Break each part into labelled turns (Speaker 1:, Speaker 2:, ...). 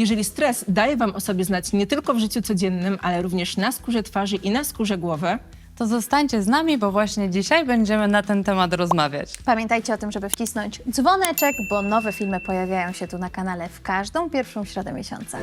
Speaker 1: Jeżeli stres daje Wam o sobie znać nie tylko w życiu codziennym, ale również na skórze twarzy i na skórze głowy,
Speaker 2: To zostańcie z nami, bo właśnie dzisiaj będziemy na ten temat rozmawiać.
Speaker 3: Pamiętajcie o tym, żeby wcisnąć dzwoneczek, bo nowe filmy pojawiają się tu na kanale w każdą pierwszą środę miesiąca.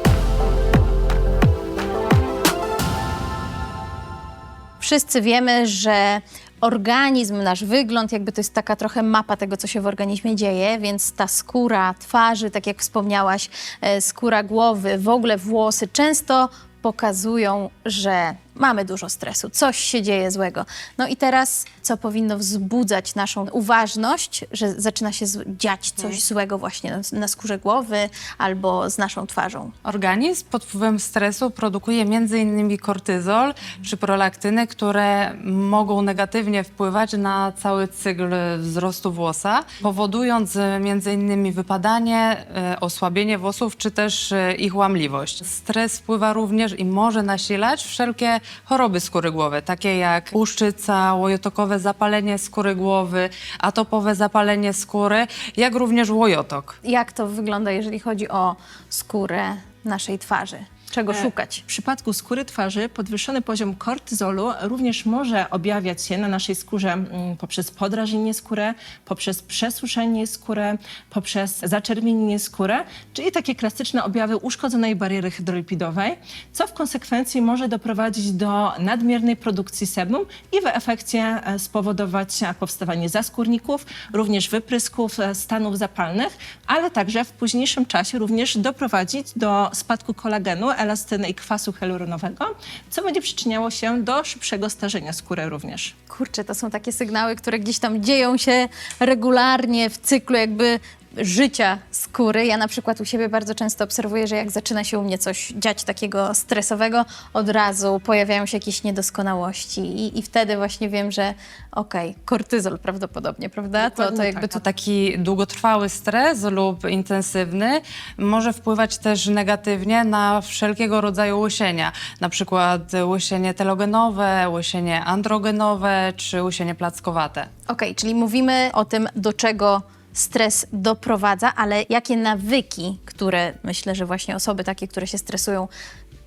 Speaker 3: Wszyscy wiemy, że organizm, nasz wygląd, jakby to jest taka trochę mapa tego, co się w organizmie dzieje, więc ta skóra twarzy, tak jak wspomniałaś, e, skóra głowy, w ogóle włosy często pokazują, że mamy dużo stresu, coś się dzieje złego. No i teraz, co powinno wzbudzać naszą uważność, że zaczyna się dziać coś złego właśnie na, na skórze głowy albo z naszą twarzą.
Speaker 2: Organizm pod wpływem stresu produkuje m.in. kortyzol czy prolaktyny, które mogą negatywnie wpływać na cały cykl wzrostu włosa, powodując m.in. wypadanie, e, osłabienie włosów czy też e, ich łamliwość. Stres wpływa również i może nasilać wszelkie choroby skóry głowy, takie jak łuszczyca, łojotokowe zapalenie skóry głowy, atopowe zapalenie skóry, jak również łojotok.
Speaker 3: Jak to wygląda, jeżeli chodzi o skórę naszej twarzy? Czego
Speaker 1: E,
Speaker 3: szukać?
Speaker 1: W przypadku skóry twarzy podwyższony poziom kortyzolu również może objawiać się na naszej skórze mm, poprzez podrażnienie skóry, poprzez przesuszenie skóry, poprzez zaczerwienienie skóry, czyli takie klasyczne objawy uszkodzonej bariery hydrolipidowej, co w konsekwencji może doprowadzić do nadmiernej produkcji sebum i w efekcie e, spowodować e, powstawanie zaskórników, również wyprysków, e, stanów zapalnych, ale także w późniejszym czasie również doprowadzić do spadku kolagenu, elastyny i kwasu hialuronowego, co będzie przyczyniało się do szybszego starzenia skóry również.
Speaker 3: Kurczę, to są takie sygnały, które gdzieś tam dzieją się regularnie w cyklu jakby życia skóry. Ja na przykład u siebie bardzo często obserwuję, że jak zaczyna się u mnie coś dziać takiego stresowego, od razu pojawiają się jakieś niedoskonałości i, i wtedy właśnie wiem, że okej, kortyzol prawdopodobnie, prawda? To, to
Speaker 1: Dokładnie
Speaker 3: jakby
Speaker 1: tak.
Speaker 3: tu
Speaker 2: Taki długotrwały stres lub intensywny może wpływać też negatywnie na wszelkiego rodzaju łysienia, na przykład łysienie telogenowe, łysienie androgenowe czy łysienie plackowate.
Speaker 3: Okej, czyli mówimy o tym, do czego stres doprowadza, ale jakie nawyki, które myślę, że właśnie osoby takie, które się stresują,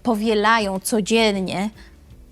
Speaker 3: powielają codziennie,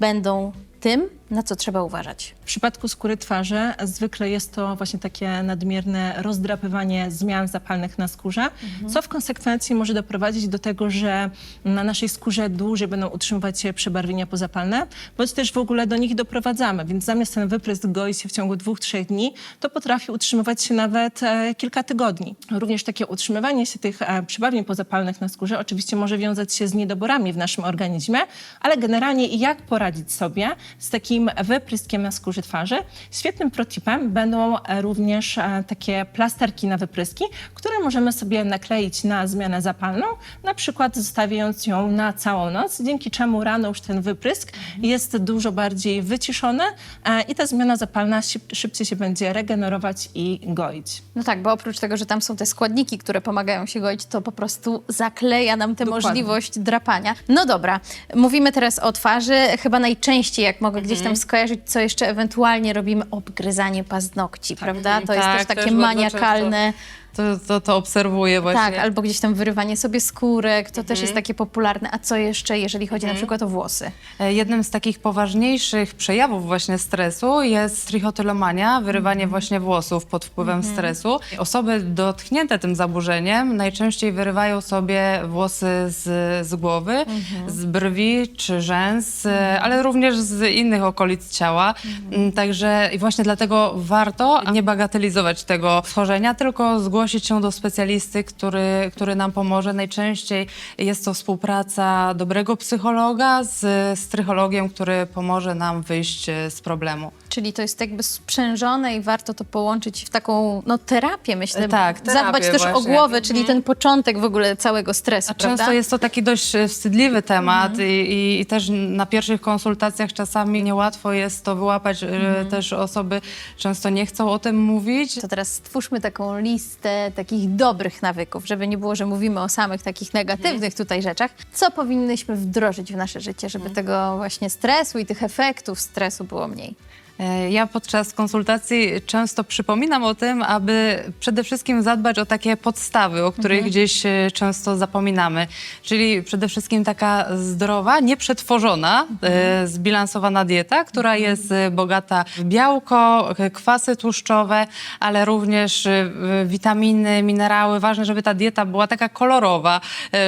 Speaker 3: będą tym, na co trzeba uważać.
Speaker 1: W przypadku skóry twarzy zwykle jest to właśnie takie nadmierne rozdrapywanie zmian zapalnych na skórze, co w konsekwencji może doprowadzić do tego, że na naszej skórze dłużej będą utrzymywać się przebarwienia pozapalne, bądź też w ogóle do nich doprowadzamy. Więc zamiast ten wyprysk goić się w ciągu dwóch, trzech dni, to potrafi utrzymywać się nawet e, kilka tygodni. Również takie utrzymywanie się tych e, przebarwień pozapalnych na skórze oczywiście może wiązać się z niedoborami w naszym organizmie, ale generalnie jak poradzić sobie z takim wypryskiem na skórze twarzy? Świetnym protipem będą e, również e, takie plasterki na wypryski, które możemy sobie nakleić na zmianę zapalną, na przykład zostawiając ją na całą noc, dzięki czemu rano już ten wyprysk jest dużo bardziej wyciszony e, i ta zmiana zapalna szyb- szybciej się będzie regenerować i goić.
Speaker 3: No tak, bo oprócz tego, że tam są te składniki, które pomagają się goić, to po prostu zakleja nam tę
Speaker 1: Dokładnie.
Speaker 3: możliwość drapania. No dobra, mówimy teraz o twarzy. Chyba najczęściej, jak mogę gdzieś Skojarzyć, co jeszcze ewentualnie robimy, obgryzanie paznokci, prawda? To jest
Speaker 2: Tak,
Speaker 3: też takie
Speaker 2: też
Speaker 3: maniakalne.
Speaker 2: To, to, to obserwuję właśnie.
Speaker 3: Tak, albo gdzieś tam wyrywanie sobie skórek, to
Speaker 2: Mhm.
Speaker 3: też jest takie popularne. A co jeszcze, jeżeli chodzi na przykład o włosy?
Speaker 2: E, Jednym z takich poważniejszych przejawów właśnie stresu jest trichotylomania, wyrywanie właśnie włosów pod wpływem stresu. Osoby dotknięte tym zaburzeniem najczęściej wyrywają sobie włosy z, z głowy, z brwi czy rzęs, e, ale również z innych okolic ciała. Mm, Także i właśnie dlatego warto nie bagatelizować tego schorzenia, tylko zgłosić się do specjalisty, który, który nam pomoże. Najczęściej jest to współpraca dobrego psychologa z, z trychologiem, który pomoże nam wyjść z problemu.
Speaker 3: Czyli to jest jakby sprzężone i warto to połączyć w taką no, terapię, myślę.
Speaker 2: Tak, terapię
Speaker 3: Zadbać też o
Speaker 2: właśnie.
Speaker 3: głowę, czyli ten początek w ogóle całego stresu,
Speaker 2: A
Speaker 3: prawda?
Speaker 2: często jest to taki dość e, wstydliwy temat i, i, i też na pierwszych konsultacjach czasami niełatwo jest to wyłapać. e, Też osoby często nie chcą o tym mówić.
Speaker 3: To teraz stwórzmy taką listę takich dobrych nawyków, żeby nie było, że mówimy o samych takich negatywnych tutaj rzeczach. Co powinnyśmy wdrożyć w nasze życie, żeby tego właśnie stresu i tych efektów stresu było mniej?
Speaker 2: E, Ja podczas konsultacji często przypominam o tym, aby przede wszystkim zadbać o takie podstawy, o których gdzieś e, często zapominamy. Czyli przede wszystkim taka zdrowa, nieprzetworzona, e, zbilansowana dieta, która jest e, bogata w białko, kwasy tłuszczowe, ale również w witaminy, minerały. Ważne, żeby ta dieta była taka kolorowa,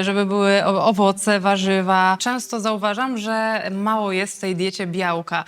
Speaker 2: żeby były owoce, warzywa. Często zauważam, że mało jest w tej diecie białka,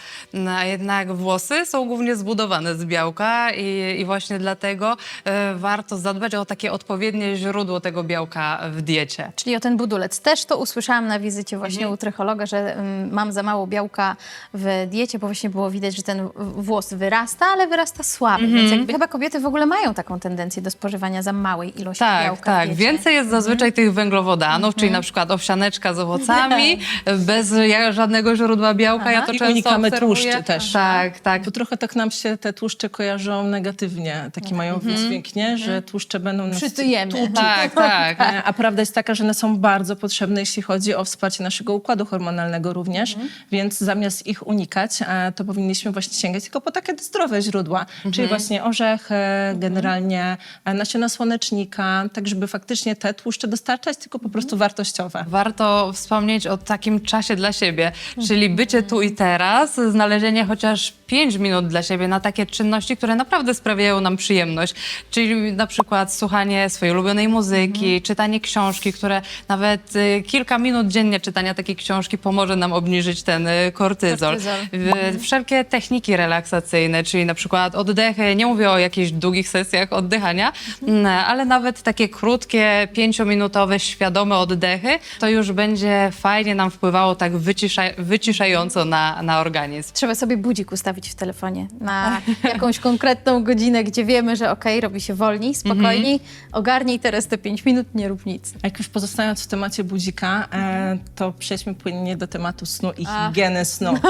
Speaker 2: a jednak włosy są głównie zbudowane z białka i, i właśnie dlatego e, warto zadbać o takie odpowiednie źródło tego białka w diecie.
Speaker 3: Czyli o ten budulec. Też to usłyszałam na wizycie właśnie u trychologa, że mm, mam za mało białka w diecie, bo właśnie było widać, że ten w- włos wyrasta, ale wyrasta słaby. Więc jakby chyba kobiety w ogóle mają taką tendencję do spożywania za małej ilości
Speaker 2: Tak,
Speaker 3: białka w
Speaker 2: tak.
Speaker 3: diecie.
Speaker 2: Więcej jest zazwyczaj tych węglowodanów, czyli na przykład owsianeczka z owocami, bez ja- żadnego źródła białka. Ja to
Speaker 1: I
Speaker 2: często
Speaker 1: unikamy
Speaker 2: obserwuję.
Speaker 1: tłuszczy też.
Speaker 2: Tak, tak.
Speaker 1: Bo trochę tak nam się te tłuszcze kojarzą negatywnie, taki mają wydźwięk, nie? że tłuszcze będą nas
Speaker 3: Przytujemy.
Speaker 1: tłuczyć.
Speaker 2: Tak, tak.
Speaker 1: E, A prawda jest taka, że one są bardzo potrzebne, jeśli chodzi o wsparcie naszego układu hormonalnego również, więc zamiast ich unikać, e, to powinniśmy właśnie sięgać tylko po takie zdrowe źródła, czyli właśnie orzechy, generalnie e, nasiona słonecznika, tak żeby faktycznie te tłuszcze dostarczać, tylko po prostu wartościowe.
Speaker 2: Warto wspomnieć o takim czasie dla siebie, czyli bycie tu i teraz, znalezienie chociaż 5 minut dla siebie na takie czynności, które naprawdę sprawiają nam przyjemność. Czyli na przykład słuchanie swojej ulubionej muzyki, czytanie książki, które nawet y, kilka minut dziennie czytania takiej książki pomoże nam obniżyć ten y, kortyzol.
Speaker 3: Kortyzol.
Speaker 2: W- Wszelkie techniki relaksacyjne, czyli na przykład oddechy, nie mówię o jakichś długich sesjach oddychania, mm, ale nawet takie krótkie, pięciominutowe, świadome oddechy, to już będzie fajnie nam wpływało tak wycisza, wyciszająco na, na organizm.
Speaker 3: Trzeba sobie budzik ustawić w telefonie na jakąś konkretną godzinę, gdzie wiemy, że okej, robi się wolniej, spokojniej, ogarnij teraz te 5 minut, nie rób nic.
Speaker 1: A jak już pozostając w temacie budzika, e, to przejdźmy płynnie do tematu snu i
Speaker 3: A.
Speaker 1: higieny snu.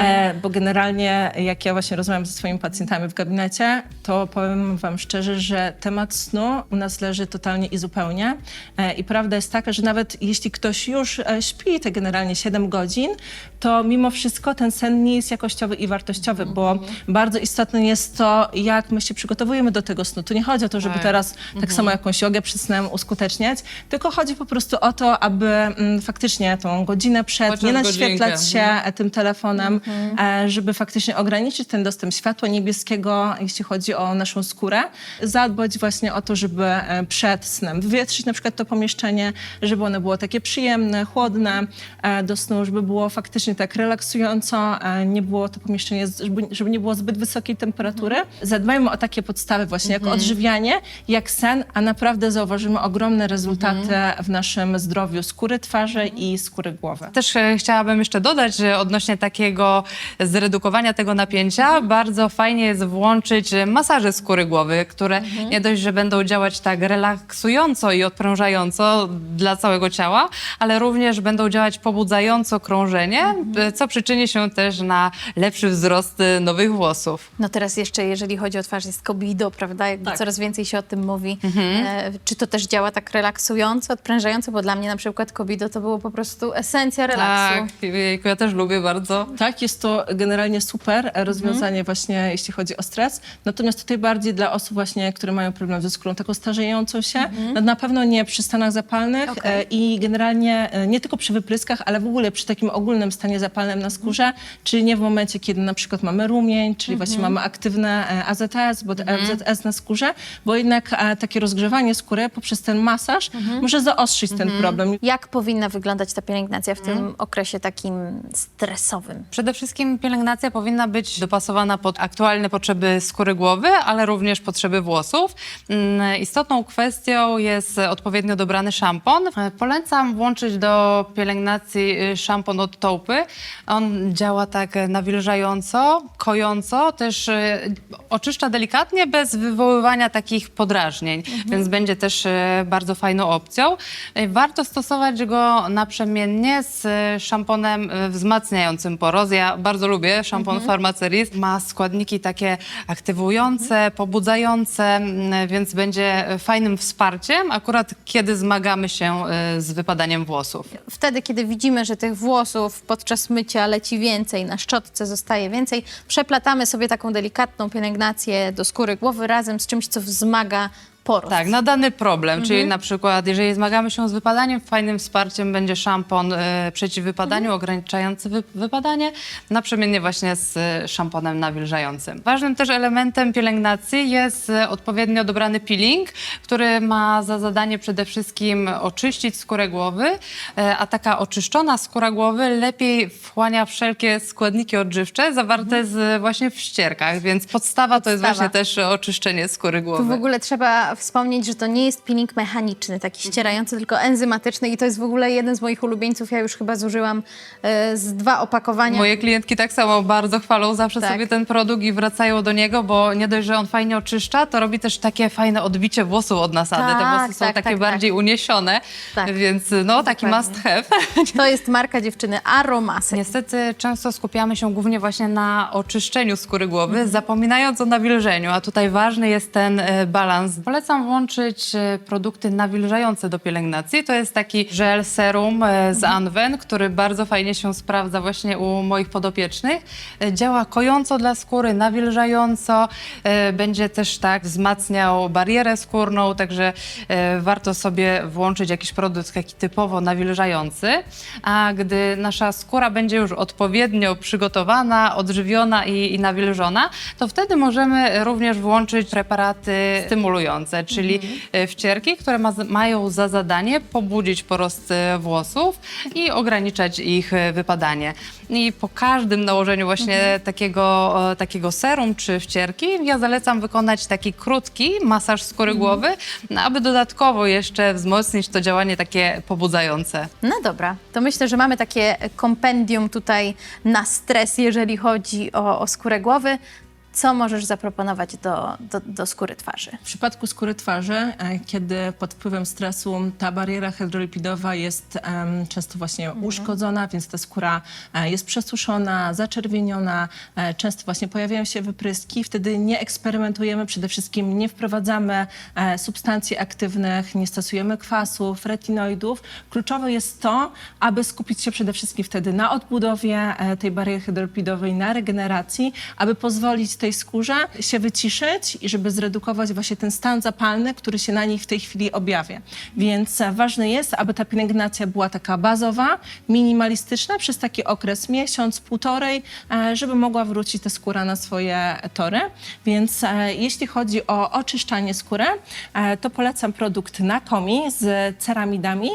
Speaker 1: E, bo generalnie, jak ja właśnie rozmawiam ze swoimi pacjentami w gabinecie, to powiem wam szczerze, że temat snu u nas leży totalnie i zupełnie. E, I prawda jest taka, że nawet jeśli ktoś już e, śpi te generalnie 7 godzin, to mimo wszystko ten sen nie jest jakościowy i wartościowy, bo bardzo istotne jest to, jak my się przygotowujemy do tego snu. Tu nie chodzi o to, żeby
Speaker 2: Tak.
Speaker 1: teraz tak samo jakąś jogę przed snem uskuteczniać, tylko chodzi po prostu o to, aby mm, faktycznie tą godzinę przed
Speaker 2: Chociaż
Speaker 1: nie
Speaker 2: godzinkę,
Speaker 1: naświetlać się e, tym telefonem, e, żeby faktycznie ograniczyć ten dostęp światła niebieskiego, jeśli chodzi o naszą skórę. Zadbać właśnie o to, żeby e, przed snem wywietrzyć na przykład to pomieszczenie, żeby ono było takie przyjemne, chłodne e, do snu, żeby było faktycznie tak relaksująco, e, nie było to pomieszczenie, żeby, żeby nie było zbyt wysokiej temperatury. Zadbajmy o takie podstawy właśnie, jako odżywianie, jak sen, a naprawdę zauważymy ogromne rezultaty w naszym zdrowiu skóry twarzy i skóry głowy.
Speaker 2: Też e, chciałabym jeszcze dodać, że odnośnie takiego zredukowania tego napięcia, bardzo fajnie jest włączyć e, masaże skóry głowy, które nie dość, że będą działać tak relaksująco i odprężająco dla całego ciała, ale również będą działać pobudzająco krążenie, e, co przyczyni się też na lepszy wzrost e, nowych włosów.
Speaker 3: No teraz jeszcze, jeżeli chodzi o twarz, jest kobido, prawda? Jakby
Speaker 1: Tak.
Speaker 3: coraz więcej się o tym mówi. E, czy to też działa tak relaksująco, odprężająco? Bo dla mnie na przykład kobido to było po prostu esencja relaksu.
Speaker 2: Tak, jejku, ja też lubię bardzo.
Speaker 1: Tak, jest to generalnie super rozwiązanie właśnie, jeśli chodzi o stres. Natomiast tutaj bardziej dla osób właśnie, które mają problem ze skórą taką starzejącą się, no na pewno nie przy stanach zapalnych
Speaker 3: Okej.
Speaker 1: e, i generalnie e, nie tylko przy wypryskach, ale w ogóle przy takim ogólnym stanie zapalnym na skórze, czyli nie w momencie, kiedy na przykład mamy rumień, czyli właśnie mamy aktywne e, AZS, bo FZS na skórze, bo jednak e, takie rozgrzewanie skóry poprzez ten masaż może zaostrzyć ten problem.
Speaker 3: Jak powinna wyglądać ta pielęgnacja w tym
Speaker 2: Mhm.
Speaker 3: okresie takim stresowym?
Speaker 2: Przede wszystkim pielęgnacja powinna być dopasowana pod aktualne potrzeby skóry głowy, ale również potrzeby włosów. Mm, Istotną kwestią jest odpowiednio dobrany szampon. E, Polecam włączyć do pielęgnacji y, szampon od Taupy. On działa tak e, nawilżająco, kojąco, też e, oczyszcza delikatnie, bez wywoływania takich podrażnień, więc będzie też e, bardzo fajną opcją. E, Warto stosować go naprzemiennie z szamponem wzmacniającym poroz. Ja bardzo lubię szampon Pharmaceris. Ma składniki takie aktywujące, pobudzające, m, więc będzie fajnym wsparciem, akurat kiedy zmagamy się z wypadaniem włosów.
Speaker 3: Wtedy, kiedy widzimy, że tych włosów podczas mycia leci więcej, na szczotce zostaje więcej, więcej. Przeplatamy sobie taką delikatną pielęgnację do skóry głowy razem z czymś, co wzmaga porost.
Speaker 2: Tak, na dany problem,
Speaker 3: Mhm.
Speaker 2: czyli na przykład jeżeli zmagamy się z wypadaniem, fajnym wsparciem będzie szampon e, przeciw wypadaniu,
Speaker 3: Mhm.
Speaker 2: ograniczający wy, wypadanie, naprzemiennie właśnie z e, szamponem nawilżającym. Ważnym też elementem pielęgnacji jest e, odpowiednio dobrany peeling, który ma za zadanie przede wszystkim oczyścić skórę głowy, e, a taka oczyszczona skóra głowy lepiej wchłania wszelkie składniki odżywcze zawarte z, właśnie w ścierkach, więc podstawa, to jest
Speaker 3: Mhm. Podstawa.
Speaker 2: właśnie też oczyszczenie skóry głowy.
Speaker 3: Tu w ogóle trzeba wspomnieć, że to nie jest peeling mechaniczny, taki ścierający, tylko enzymatyczny i to jest w ogóle jeden z moich ulubieńców. Ja już chyba zużyłam e, z dwa opakowania.
Speaker 2: Moje klientki tak samo bardzo chwalą zawsze
Speaker 3: Tak.
Speaker 2: sobie ten produkt i wracają do niego, bo nie dość, że on fajnie oczyszcza, to robi też takie fajne odbicie włosów od nasady. Te
Speaker 3: Tak,
Speaker 2: włosy są
Speaker 3: tak,
Speaker 2: takie
Speaker 3: tak,
Speaker 2: bardziej uniesione,
Speaker 3: Tak.
Speaker 2: więc no taki
Speaker 3: Dokładnie.
Speaker 2: must have.
Speaker 3: To jest marka dziewczyny Aromasy.
Speaker 2: Niestety często skupiamy się głównie właśnie na oczyszczeniu skóry głowy, zapominając o nawilżeniu, a tutaj ważny jest ten e, balans. Polecam włączyć e, produkty nawilżające do pielęgnacji. To jest taki żel serum e, z Anwen, który bardzo fajnie się sprawdza właśnie u moich podopiecznych. E, Działa kojąco dla skóry, nawilżająco, będzie też tak wzmacniał barierę skórną, także warto sobie włączyć jakiś produkt taki typowo nawilżający, a gdy nasza skóra będzie już odpowiednio przygotowana, odżywiona i, i nawilżona, to wtedy możemy również włączyć preparaty stymulujące, czyli e, wcierki, które ma, mają za zadanie pobudzić porost e, włosów i ograniczać ich e, wypadanie. I po każdym nałożeniu właśnie takiego, e, takiego serum czy wcierki, ja zalecam wykonać taki krótki masaż skóry głowy, no, aby dodatkowo jeszcze wzmocnić to działanie takie pobudzające.
Speaker 3: No dobra, to myślę, że mamy takie kompendium tutaj na stres, jeżeli chodzi o, o skórę głowy. Co możesz zaproponować do, do, do skóry twarzy?
Speaker 1: W przypadku skóry twarzy, e, kiedy pod wpływem stresu ta bariera hydrolipidowa jest em, często właśnie uszkodzona, więc ta skóra e, jest przesuszona, zaczerwieniona, e, często właśnie pojawiają się wypryski. Wtedy nie eksperymentujemy, przede wszystkim nie wprowadzamy substancji aktywnych, nie stosujemy kwasów, retinoidów. Kluczowe jest to, aby skupić się przede wszystkim wtedy na odbudowie tej bariery hydrolipidowej, na regeneracji, aby pozwolić tej skórze się wyciszyć i żeby zredukować właśnie ten stan zapalny, który się na niej w tej chwili objawia. Więc e, ważne jest, aby ta pielęgnacja była taka bazowa, minimalistyczna przez taki okres miesiąc, półtorej, e, żeby mogła wrócić ta skóra na swoje tory. Więc e, jeśli chodzi o oczyszczanie skóry, to polecam produkt Nakomi z ceramidami,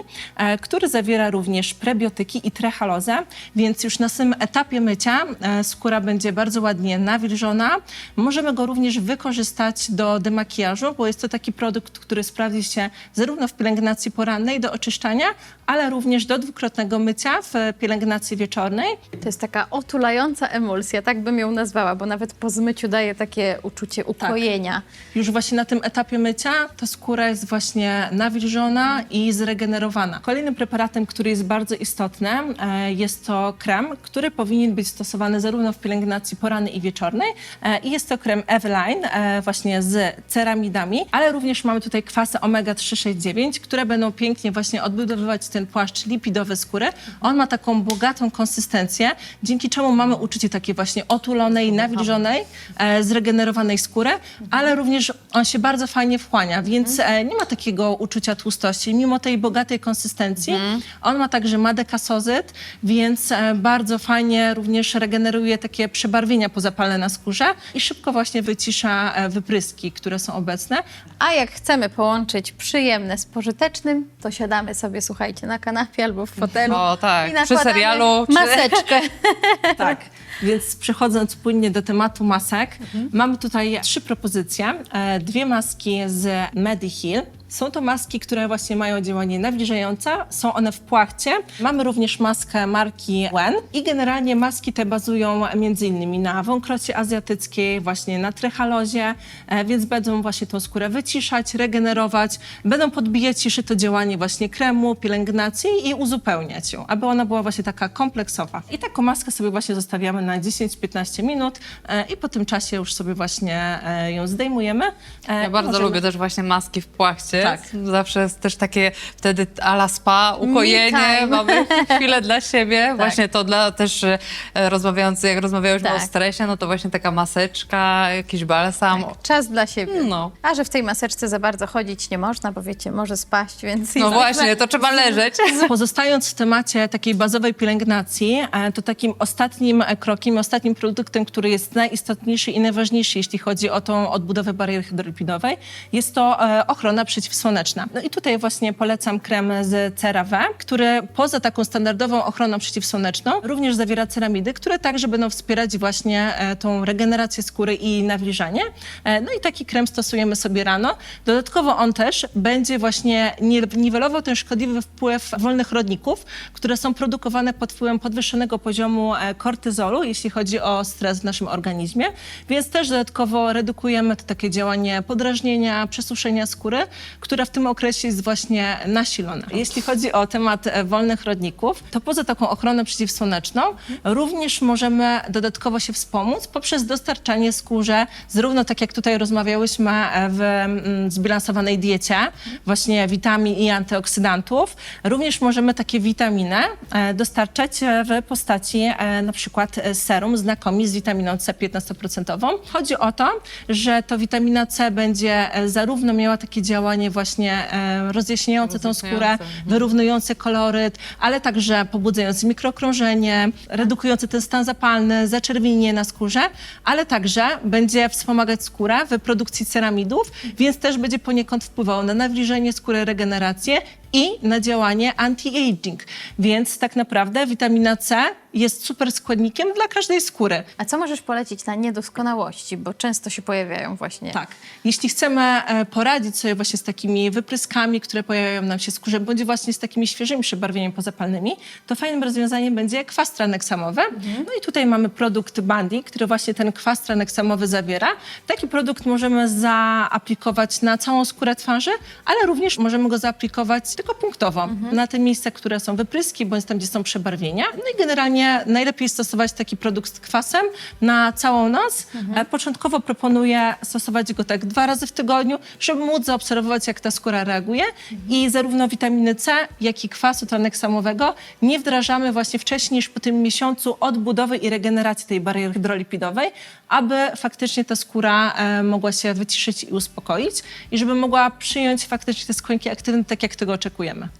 Speaker 1: który zawiera również prebiotyki i trehalozę, więc już na samym etapie mycia skóra będzie bardzo ładnie nawilżona. Możemy go również wykorzystać do demakijażu, bo jest to taki produkt, który sprawdzi się zarówno w pielęgnacji porannej do oczyszczania, ale również do dwukrotnego mycia w pielęgnacji wieczornej.
Speaker 3: To jest taka otulająca emulsja, tak bym ją nazwała, bo nawet po zmyciu daje takie uczucie ukojenia.
Speaker 1: Już właśnie na tym etapie mycia ta skóra jest właśnie nawilżona i zregenerowana. Kolejnym preparatem, który jest bardzo istotny, e, jest to krem, który powinien być stosowany zarówno w pielęgnacji porannej i wieczornej. E, I jest to krem Eveline e, właśnie z ceramidami, ale również mamy tutaj kwasy omega-369, które będą pięknie właśnie odbudowywać ten płaszcz lipidowy skóry. On ma taką bogatą konsystencję, dzięki czemu mamy uczucie takie właśnie otulonej, nawilżonej, e, zregenerowanej skóry, ale również on się bardzo fajnie wchłania, więc e, nie ma takiego uczucia tłustości. Mimo tej bogatej konsystencji, on ma także madekasozyt, więc bardzo fajnie również regeneruje takie przebarwienia pozapalne na skórze i szybko właśnie wycisza e, wypryski, które są obecne.
Speaker 3: A jak chcemy połączyć przyjemne z pożytecznym, to siadamy sobie, słuchajcie, na kanapie albo w fotelu.
Speaker 2: O, tak.
Speaker 3: I
Speaker 2: Przy serialu, czy-
Speaker 3: Maseczkę.
Speaker 1: Tak. Więc przechodząc płynnie do tematu masek, mamy tutaj trzy propozycje. E, Dwie maski z Mediheal. Są to maski, które właśnie mają działanie nawilżające. Są one w płachcie. Mamy również maskę marki Wen i generalnie maski te bazują między innymi na wąkrocie azjatyckiej, właśnie na trechalozie, e, więc będą właśnie tą skórę wyciszać, regenerować, będą podbijać ciszy to działanie właśnie kremu, pielęgnacji i uzupełniać ją, aby ona była właśnie taka kompleksowa. I taką maskę sobie właśnie zostawiamy na 10-15 minut e, i po tym czasie już sobie właśnie e, ją zdejmujemy.
Speaker 2: Ja bardzo
Speaker 1: możemy-
Speaker 2: lubię też właśnie maski w płachcie.
Speaker 1: Tak.
Speaker 2: Zawsze jest też takie wtedy ala spa, ukojenie, mamy chwilę dla siebie. Właśnie to dla też e, rozmawiający, jak rozmawiałyśmy
Speaker 3: Tak.
Speaker 2: o stresie, no to właśnie taka maseczka, jakiś balsam.
Speaker 3: Czas dla siebie.
Speaker 2: No.
Speaker 3: A że w tej maseczce za bardzo chodzić nie można, bo wiecie, może spaść, więc...
Speaker 2: No właśnie, to trzeba leżeć.
Speaker 1: Pozostając w temacie takiej bazowej pielęgnacji, e, to takim ostatnim e, krokiem, ostatnim produktem, który jest najistotniejszy i najważniejszy, jeśli chodzi o tą odbudowę bariery hydrolipidowej, jest to ochrona przeciwsłoneczna. No i tutaj właśnie polecam krem z CeraVe, który poza taką standardową ochroną przeciwsłoneczną również zawiera ceramidy, które także będą wspierać właśnie e, tą regenerację skóry i nawilżanie. E, No i taki krem stosujemy sobie rano. Dodatkowo on też będzie właśnie nie- niwelował ten szkodliwy wpływ wolnych rodników, które są produkowane pod wpływem podwyższonego poziomu e, kortyzolu, jeśli chodzi o stres w naszym organizmie, więc też dodatkowo redukujemy to takie działanie podrażnienia, przesuszenia skóry, które w tym okresie jest właśnie nasilone. Jeśli chodzi o temat e, wolnych rodników, to poza taką ochroną przeciwsłoneczną również możemy dodatkowo się wspomóc poprzez dostarczanie skórze, zarówno tak jak tutaj rozmawiałyśmy e, w mm, zbilansowanej diecie, właśnie witamin i antyoksydantów, również możemy takie witaminy e, dostarczać w postaci na przykład serum znakomi z witaminą C 15%. Chodzi o to, że to witamina C będzie zarówno miała takie działanie właśnie e, rozjaśniające tą skórę,
Speaker 2: Rozjaśniające, mhm.
Speaker 1: wyrównujące koloryt, ale także pobudzające mikrokrążenie, redukujące ten stan zapalny, zaczerwienienie na skórze, ale także będzie wspomagać skórę w produkcji ceramidów, więc też będzie poniekąd wpływało na nawilżenie skóry, regenerację i na działanie anti-aging. Więc tak naprawdę witamina C jest super składnikiem dla każdej skóry.
Speaker 3: A co możesz polecić na niedoskonałości, bo często się pojawiają właśnie.
Speaker 1: Tak. Jeśli chcemy e, poradzić sobie właśnie z takimi wypryskami, które pojawiają nam się w skórze, bądź właśnie z takimi świeżymi przebarwieniami pozapalnymi, to fajnym rozwiązaniem będzie kwas traneksamowy. No i tutaj mamy produkt Bandy, który właśnie ten kwas traneksamowy zawiera. Taki produkt możemy zaaplikować na całą skórę twarzy, ale również możemy go zaaplikować tylko punktowo na te miejsca, które są wypryski, bądź tam, gdzie są przebarwienia. No i generalnie najlepiej stosować taki produkt z kwasem na całą noc. E, Początkowo proponuję stosować go tak dwa razy w tygodniu, żeby móc zaobserwować, jak ta skóra reaguje. I zarówno witaminy C, jak i kwasu traneksamowego nie wdrażamy właśnie wcześniej niż po tym miesiącu odbudowy i regeneracji tej bariery hydrolipidowej, aby faktycznie ta skóra e, mogła się wyciszyć i uspokoić i żeby mogła przyjąć faktycznie te składniki aktywne tak, jak tego.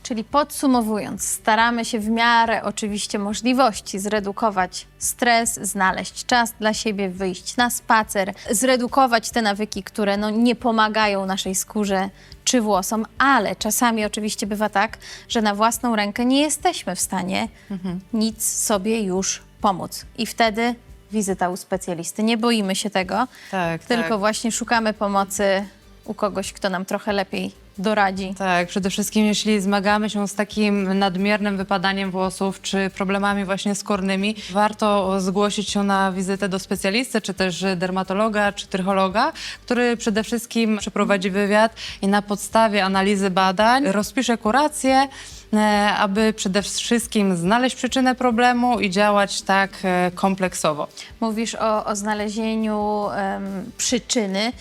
Speaker 3: Czyli podsumowując, staramy się w miarę oczywiście możliwości zredukować stres, znaleźć czas dla siebie, wyjść na spacer, zredukować te nawyki, które no, nie pomagają naszej skórze czy włosom, ale czasami oczywiście bywa tak, że na własną rękę nie jesteśmy w stanie nic sobie już pomóc. I wtedy wizyta u specjalisty. Nie boimy się tego,
Speaker 2: Tak,
Speaker 3: tylko
Speaker 2: tak.
Speaker 3: właśnie szukamy pomocy u kogoś, kto nam trochę lepiej doradzi.
Speaker 2: Tak, przede wszystkim jeśli zmagamy się z takim nadmiernym wypadaniem włosów czy problemami właśnie skórnymi, warto zgłosić się na wizytę do specjalisty, czy też dermatologa, czy trychologa, który przede wszystkim przeprowadzi wywiad i na podstawie analizy badań rozpisze kurację, e, aby przede wszystkim znaleźć przyczynę problemu i działać tak e, kompleksowo.
Speaker 3: Mówisz o, o znalezieniu em, przyczyny.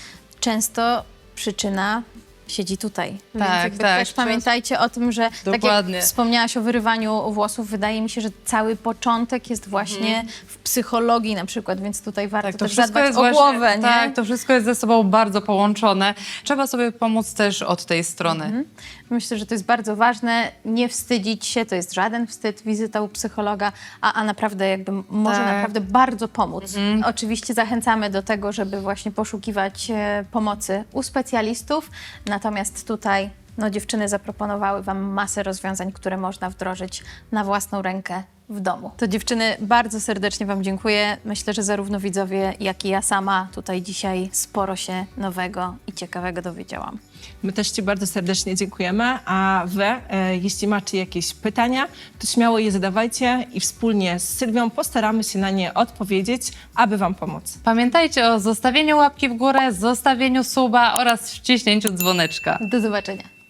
Speaker 3: Często przyczyna siedzi tutaj. Więc
Speaker 2: Tak,
Speaker 3: jakby
Speaker 2: tak.
Speaker 3: też pamiętajcie o tym, że tak
Speaker 2: Dokładnie.
Speaker 3: jak wspomniałaś o wyrywaniu włosów, wydaje mi się, że cały początek jest właśnie w psychologii na przykład, więc tutaj warto
Speaker 2: Tak, to
Speaker 3: też
Speaker 2: wszystko
Speaker 3: zadbać
Speaker 2: jest
Speaker 3: o
Speaker 2: właśnie,
Speaker 3: głowę, nie?
Speaker 2: Tak, to wszystko jest ze sobą bardzo połączone. Trzeba sobie pomóc też od tej strony.
Speaker 3: Mhm. Myślę, że to jest bardzo ważne, nie wstydzić się, to jest żaden wstyd, wizyta u psychologa, a, a naprawdę jakby m- może
Speaker 2: Tak.
Speaker 3: naprawdę bardzo pomóc. Oczywiście zachęcamy do tego, żeby właśnie poszukiwać e, pomocy u specjalistów, natomiast tutaj no, dziewczyny zaproponowały Wam masę rozwiązań, które można wdrożyć na własną rękę w domu. To dziewczyny, bardzo serdecznie Wam dziękuję. Myślę, że zarówno widzowie, jak i ja sama tutaj dzisiaj sporo się nowego i ciekawego dowiedziałam.
Speaker 1: My też Ci bardzo serdecznie dziękujemy, a Wy, e, jeśli macie jakieś pytania, to śmiało je zadawajcie i wspólnie z Sylwią postaramy się na nie odpowiedzieć, aby Wam pomóc.
Speaker 2: Pamiętajcie o zostawieniu łapki w górę, zostawieniu suba oraz wciśnięciu dzwoneczka.
Speaker 3: Do zobaczenia.